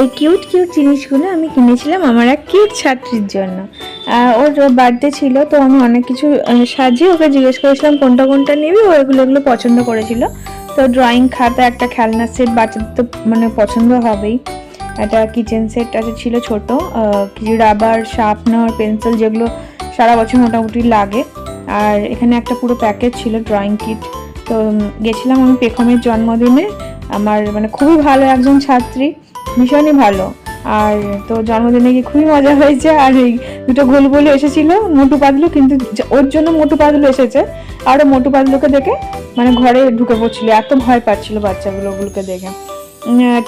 এই cute cute জিনিসগুলো আমি কিনেছিলাম আমার এক কিউট ছাত্রীর জন্য। ওর বার্থডে ছিল তো আমি অনেক কিছু সাজিয়ে ওকে জিজ্ঞেস করেছিলাম, কোনটা কোনটা নিবি? ও এগুলো এগুলো পছন্দ করেছিল। তো ড্রয়িং খাতা, একটা খেলনা সেট বাচ্চাদের তো মানে পছন্দ হবেই। একটা কিচেন সেট আছে, ছিল ছোট কিছু রাবার শার্পনার পেন্সিল যেগুলো সারা বছর মোটামুটি লাগে। আর এখানে একটা পুরো প্যাকেজ ছিল ড্রয়িং কিট তো গেছিলাম আমি পেখমের জন্মদিনে। আমার মানে খুবই ভালো একজন ছাত্রী। ভীষণই ভালো। আর তো জন্মদিনে গিয়ে খুবই মজা হয়েছে। আর এই দুটো গোলগুলো এসেছিল, মোটু পাতলু, কিন্তু ওর জন্য মোটু পাতলু এসেছে। আরও মোটু পাতলুকে দেখে মানে ঘরে ঢুকে পড়ছিল, এত ভয় পাচ্ছিল বাচ্চাগুলো ওগুলোকে দেখে।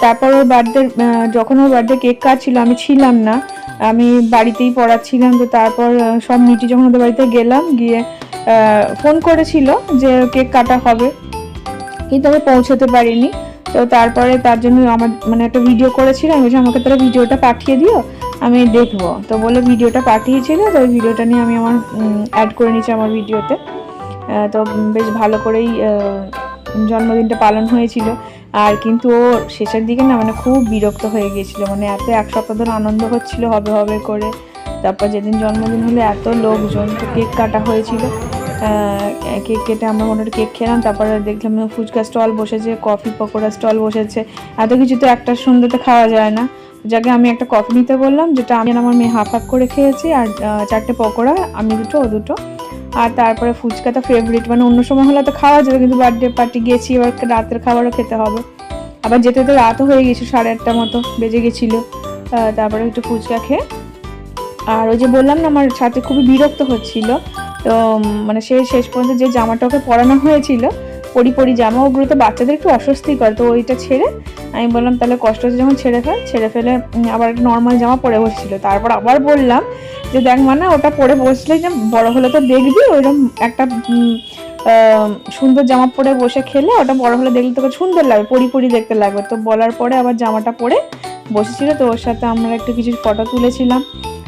তারপর ওর বার্থডে যখন ওর বার্থডে কেক কাটছিল, আমি ছিলাম না। আমি বাড়িতেই পড়াচ্ছিলাম, তো তারপর সব মিটি যখন ওদের বাড়িতে গেলাম, গিয়ে ফোন করেছিল যে কেক কাটা হবে। কিন্তু আমি পৌঁছতে পারিনি। তো তারপরে তার জন্য আমার মানে একটা ভিডিও করেছিলাম বলছি, আমাকে তারা ভিডিওটা পাঠিয়ে দিও আমি দেখব। তো বলে ভিডিওটা পাঠিয়েছিল তো ওই ভিডিওটা নিয়ে আমি আমার অ্যাড করে নিয়েছি আমার ভিডিওতে তো বেশ ভালো করেই জন্মদিনটা পালন হয়েছিল। আর কিন্তু ও শেষের দিকে না মানে খুব বিরক্ত হয়ে গিয়েছিল মানে এত এক সপ্তাহ ধরে আনন্দ হচ্ছিল হবে হবে করে। তারপর যেদিন জন্মদিন হলো এত লোকজন কেক কাটা হয়েছিল। কেক কেটে আমরা মোটামুটি কেক খেলাম, তারপরে দেখলাম ফুচকা স্টল বসেছে, কফি পকোড়া স্টল বসেছে। এত কিছু তো একটা সন্ধ্যাতে খাওয়া যায় না। যাকে আমি একটা কফি নিতে বললাম, যেটা আমি আমার মেয়ে হাফ হাফ করে খেয়েছি, আর চারটে পকোড়া, আমি দুটো, ও দুটো। আর তারপরে ফুচকা তো ফেভারিট মানে অন্য সময় হলে তো খাওয়া যাবে কিন্তু বার্থডে পার্টি গেছি, এবার রাতের খাবারও খেতে হবে। আবার যেতে তো রাতও হয়ে গেছে, সাড়ে আটটা মতো বেজে গেছিল। তারপরে একটু ফুচকা খেয়ে, আর ওই যে বললাম না, আমার ছাত্রী খুবই বিরক্ত হচ্ছিল। তো মানে সে শেষ পর্যন্ত যে জামাটা ওকে পরানো হয়েছিল, পরি পরি জামা ওগুলো তো বাচ্চাদের একটু অস্বস্তি করে, তো ওইটা ছেড়ে আমি বললাম, তাহলে কষ্ট হচ্ছে যখন ছেড়ে ফেল, ছেড়ে ফেলে আবার একটা নর্মাল জামা পরে বসছিল। তারপর আবার বললাম যে, দেখ মানে ওটা পরে বসলে যে বড় হলে তো দেখবি, ওইরকম একটা সুন্দর জামা পরে বসে খেলে, ওটা বড় হলে দেখলে তোকে সুন্দর লাগবে, পরি পরি দেখতে লাগবে। তো বলার পরে আবার জামাটা পরে বসেছিল, তো ওর সাথে আমরা একটু কিছু ফটো তুলেছিলাম।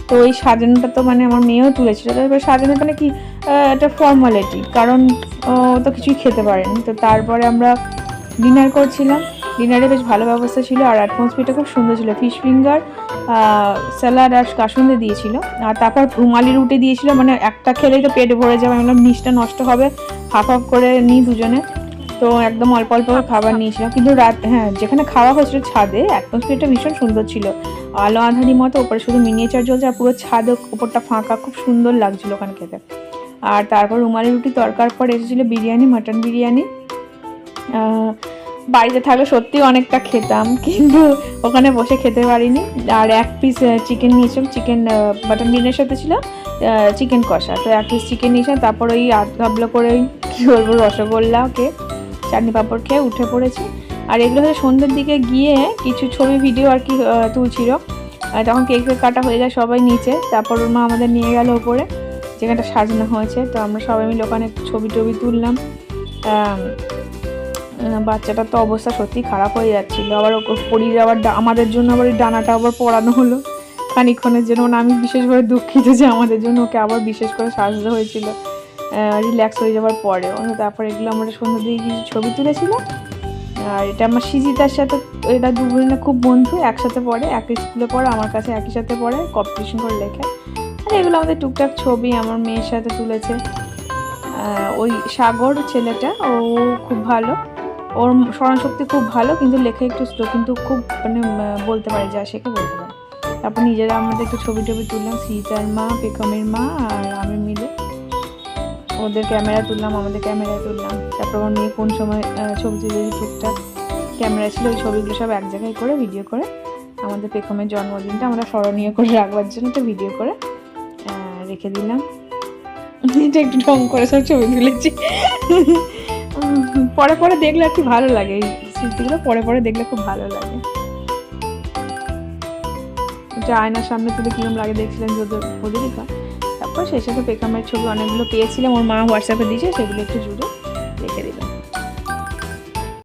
তো ওই সাজানোটা তো মানে আমার মেয়েও তুলেছিল। তো এবার সাজানোটা মানে কি? একটা ফর্মালিটি কারণ, ও তো কিছুই খেতে পারেনি। তো তারপরে আমরা ডিনার করছিলাম। ডিনারে বেশ ভালো ব্যবস্থা ছিল আর অ্যাটমসফিয়ারটা খুব সুন্দর ছিল। ফিশ ফিঙ্গার স্যালাড আর কাসুন্দে দিয়েছিল। আর তারপর রুমালি রুটি দিয়েছিল। মানে একটা খেলেই তো পেট ভরে যাবে। আমি বললাম নষ্ট হবে। হাফ হাফ করে নিই দুজনে। তো একদম অল্প অল্প খাবার নিয়েছিলাম। কিন্তু রাত হ্যাঁ যেখানে খাওয়া হয়েছিল ছাদে অ্যাটমসফিয়ারটা ভীষণ সুন্দর ছিল। আলো আধারি মতো, ওপরে শুধু মিনিয়েচার জ্বলছে আর পুরো ছাদ ওপরটা ফাঁকা, খুব সুন্দর লাগছিল ওখানে খেতে। আর তারপর রুমালি রুটি তরকার পর এসেছিল বিরিয়ানি মাটন বিরিয়ানি। বাড়িতে থাকলে সত্যি অনেকটা খেতাম, কিন্তু ওখানে বসে খেতে পারিনি। আর এক পিস চিকেন নিয়েছিলাম চিকেন মাটন বিরিয়ানির সাথে ছিল চিকেন কষা। তো এক পিস চিকেন নিয়েছিলাম, তারপর ওই আধ করে ওই কী বলব রসগোল্লা ওকে চাটনি পাঁপড় খেয়ে উঠে পড়েছি। আর এগুলো হচ্ছে সন্ধ্যের দিকে গিয়ে কিছু ছবি, ভিডিও আর কি তুলছিল। তখন কেক কাটা হয়ে যায় সবাই নিচে। তারপর ওর মা আমাদের নিয়ে গেল ওপরে, যেখানটা সাজানো হয়েছে। তো আমরা সবাই মিলে ওখানে ছবি টবি তুললাম। বাচ্চাটার তো অবস্থা সত্যি খারাপ হয়ে যাচ্ছিল। আবার পরির আবার আমাদের জন্য আবার ডানাটা আবার পড়ানো হলো। খানিক্ষণের জন্য আমি বিশেষভাবে দুঃখিত যে আমাদের জন্য ওকে আবার বিশেষ করে সাজতে হয়েছিল। রিল্যাক্স হয়ে যাওয়ার পরেও। তারপর এগুলো আমরা সন্ধ্যা দিয়ে কিছু ছবি তুলেছিলাম। আর এটা আমার সিজিতার সাথে এটা দু বোনে খুব বন্ধু, একসাথে পড়ে, একই স্কুলে পড়ে, আমার কাছে একই সাথে পড়ে কম্পিটিশন করে লেখে। আর এগুলো আমাদের টুকটাক ছবি আমার মেয়ের সাথে তুলেছে। ওই সাগর ছেলেটা, ও খুব ভালো। ওর স্মরণশক্তি খুব ভালো, কিন্তু লেখে একটু স্লো কিন্তু খুব মানে বলতে পারে, যা শেখে বলতে পারে। তারপর নিজেরা আমাদের একটু ছবি টবি তুললাম সীতার মা পেখমের মা, আর আমি ওদের ক্যামেরা তুললাম, আমাদের ক্যামেরা তুললাম। তারপর মেয়ে কোন সময় ছবি তুলে টুকটাক ক্যামেরা ছিল, ওই ছবিগুলো সব এক জায়গায় করে ভিডিও করে আমাদের পেখমের জন্মদিনটা আমরা স্মরণীয় করে রাখবার জন্য তো ভিডিও করে রেখে দিলাম। এটা একটু ঢং করে সব ছবি তুলেছি। পরে পরে দেখলে আর কি ভালো লাগে, এই স্মৃতিগুলো পরে পরে দেখলে খুব ভালো লাগে। আয়নার সামনে তুলে কিরম লাগে দেখছিলেন যদি ওদেরই তারপর সেই সাথে পেকামের ছবি অনেকগুলো পেয়েছিলাম। ওর মা হোয়াটসঅ্যাপে দিয়েছে সেগুলো একটু জুড়ে।